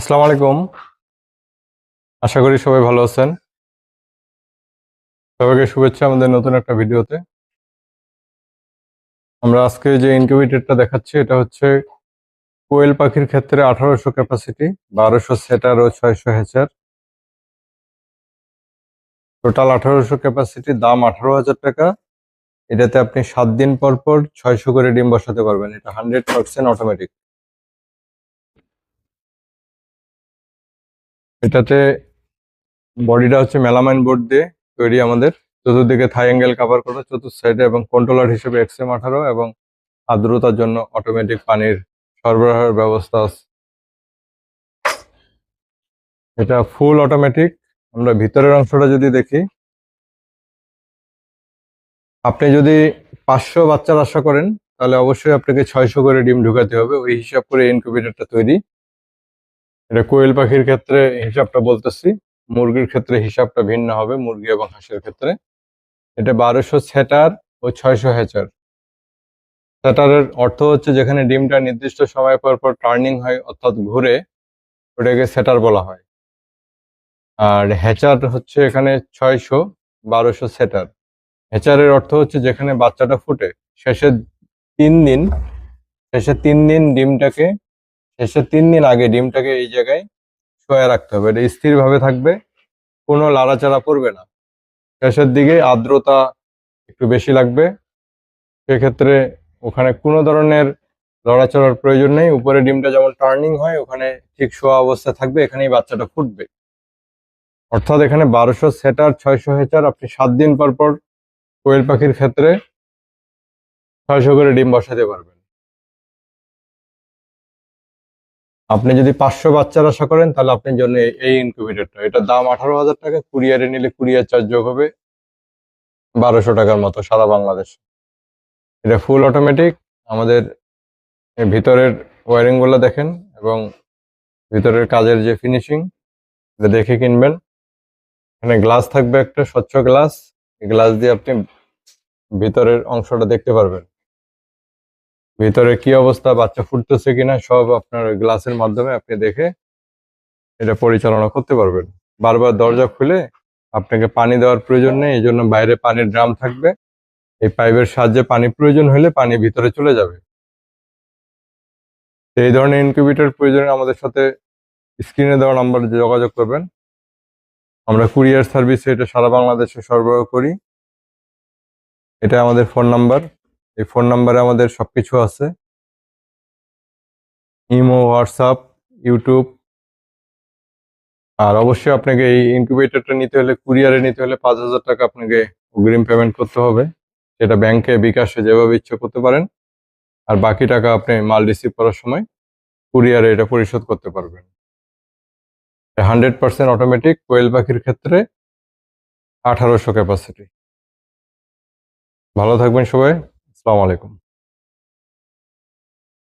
আসসালামু আলাইকুম। আশা করি সবাই ভালো আছেন। সবাইকে শুভেচ্ছা আমাদের নতুন একটা ভিডিওতে। আমরা আজকে যে ইনকিউবেটরটা দেখাচ্ছি, এটা হচ্ছে কোয়েল পাখির ক্ষেত্রে আঠারোশো ক্যাপাসিটি, বারোশো সেটার ও ছয়শো হেচার টোটাল আঠারোশো ক্যাপাসিটি, দাম আঠারো হাজার টাকা। এটাতে আপনি সাত দিন পর পর ছয়শো করে ডিম বসাতে পারবেন। এটা হান্ড্রেড পার্সেন্ট অটোমেটিক। এটাতে বডিটা হচ্ছে মেলামাইন বোর্ড দিয়ে তৈরি আমাদের। চতুর্দিকে থাই অ্যাঙ্গেল কাভার করা চতুর্থ সাইডে এবং কন্ট্রোলার হিসেবে এক্সএম আঠারো এবং আর্দ্রতার জন্য অটোমেটিক পানির সরবরাহের ব্যবস্থা আছে। এটা ফুল অটোমেটিক আমরা ভিতরের অংশটা যদি দেখি, আপনি যদি পাঁচশো বাচ্চার আশা করেন, তাহলে অবশ্যই আপনাকে ছয়শো করে ডিম ঢুকাতে হবে। ওই হিসাব করে ইনকিউবেটরটা তৈরি। এটা কোয়েল পাখির ক্ষেত্রে হিসাবটা বলতেছি, মুরগির ক্ষেত্রে হিসাবটা ভিন্ন হবে, মুরগি এবং হাঁসের ক্ষেত্রে। এটা বারোশো সেটার ও ছয়শো হ্যাচার সেটারের অর্থ হচ্ছে যেখানে ডিমটা নির্দিষ্ট সময় পর পর টার্নিং হয় অর্থাৎ ঘুরে, ওটাকে সেটার বলা হয়। আর হ্যাচার হচ্ছে এখানে ছয়শো বারোশো সেটার হ্যাচারের অর্থ হচ্ছে যেখানে বাচ্চাটা ফুটে, শেষের তিন দিন, শেষের তিন দিন ডিমটাকে শেষের তিন দিন আগে ডিমটাকে এই জায়গায় শোয়া রাখতে হবে। এটা স্থিরভাবে থাকবে, কোনো লাড়াচাড়া পড়বে না। শেষের দিকে আর্দ্রতা একটু বেশি লাগবে। সেক্ষেত্রে ওখানে কোনো ধরনের লড়াচড়ার প্রয়োজন নেই। উপরে ডিমটা যেমন টার্নিং হয়, ওখানে ঠিক শোয়া অবস্থায় থাকবে, এখানেই বাচ্চাটা ফুটবে। অর্থাৎ এখানে বারোশো সেটার, ছয়শো হেচার, আপনি সাত দিন পর পর কোয়েল পাখির ক্ষেত্রে ছয়শো করে ডিম বসাতে পারবেন। আপনি যদি পাঁচশো বাচ্চার আশা করেন, তাহলে আপনার জন্য এই- ইনকিউবেটরটা এটার দাম আঠারো হাজার টাকা কুরিয়ারে নিলে কুরিয়ার চার্জ যোগ হবে বারোশো টাকার মতো সারা বাংলাদেশ। এটা ফুল অটোমেটিক আমাদের ভিতরের ওয়ারিংগুলো দেখেন, এবং ভিতরের কাজের যে ফিনিশিং এটা দেখে কিনবেন। এখানে গ্লাস থাকবে একটা, স্বচ্ছ গ্লাস এই গ্লাস দিয়ে আপনি ভিতরের অংশটা দেখতে পারবেন। ভিতরে কি অবস্থা? বাচ্চা ফুটতেছে কিনা? সব আপনার গ্লাসের মাধ্যমে আপনি দেখে এটা পরিচালনা করতে পারবেন। বারবার দরজা খুলে আপনাকে পানি দেওয়ার প্রয়োজন নেই, এই জন্য বাইরে পানির ড্রাম থাকবে। এই পাইপের সাহায্যে পানি প্রয়োজন হলে পানি ভিতরে চলে যাবে। এই ধরনের ইনকিউবেটর প্রয়োজনে আমাদের সাথে স্ক্রিনে দেওয়া নাম্বারে যোগাযোগ করবেন। আমরা কুরিয়ার সার্ভিসে এটা সারা বাংলাদেশে সরবরাহ করি। এটা আমাদের ফোন নাম্বার। এই ফোন নাম্বারে আমাদের সবকিছু আছে। Imo, WhatsApp, YouTube. আর অবশ্যই আপনাকে এই ইনকিউবেটরটা নিতে হলে, কুরিয়ারে নিতে হলে পাঁচ হাজার টাকা আপনাকে অগ্রিম পেমেন্ট করতে হবে। সেটা ব্যাংকে, বিকাশে যেভাবে ইচ্ছে করতে পারেন। আর বাকি টাকা আপনি মাল রিসিভ করার সময় কুরিয়ারে এটা পরিশোধ করতে পারবেন। হান্ড্রেড পার্সেন্ট অটোমেটিক কোয়েল পাখির ক্ষেত্রে আঠারোশো ক্যাপাসিটি। ভালো থাকবেন সবাই। আসসালামু আলাইকুম।